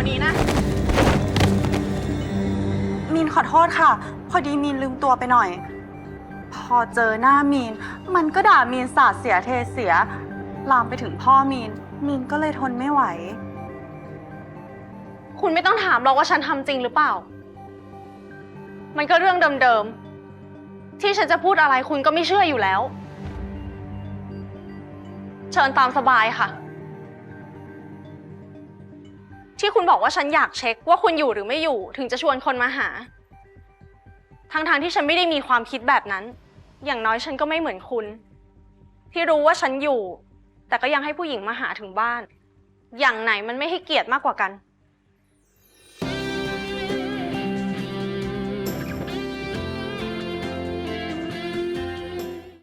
วนี้นะ มีนขอโทษค่ะ พอดีมีนลืมตัวไปหน่อย พอเจอหน้ามีน มันก็ด่ามีนสาดเสียเทเสีย ลามไปถึงพ่อมีน มีนก็เลยทนไม่ไหว คุณไม่ต้องถามหรอกว่าฉันทำจริงหรือเปล่า มันก็เรื่องเดิมๆ ที่ฉันจะพูดอะไรคุณก็ไม่เชื่ออยู่แล้ว เชิญตามสบายค่ะ ที่คุณบอกว่าฉันอยากเช็คว่าคุณอยู่หรือไม่อยู่ ถึงจะชวนคนมาหา ทั้งๆที่ฉันไม่ได้มีความคิดแบบนั้น อย่างน้อยฉันก็ไม่เหมือนคุณ ที่รู้ว่าฉันอยู่ แต่ก็ยังให้ผู้หญิงมาหาถึงบ้าน อย่างไหนมันไม่ให้เกียรติมากกว่ากัน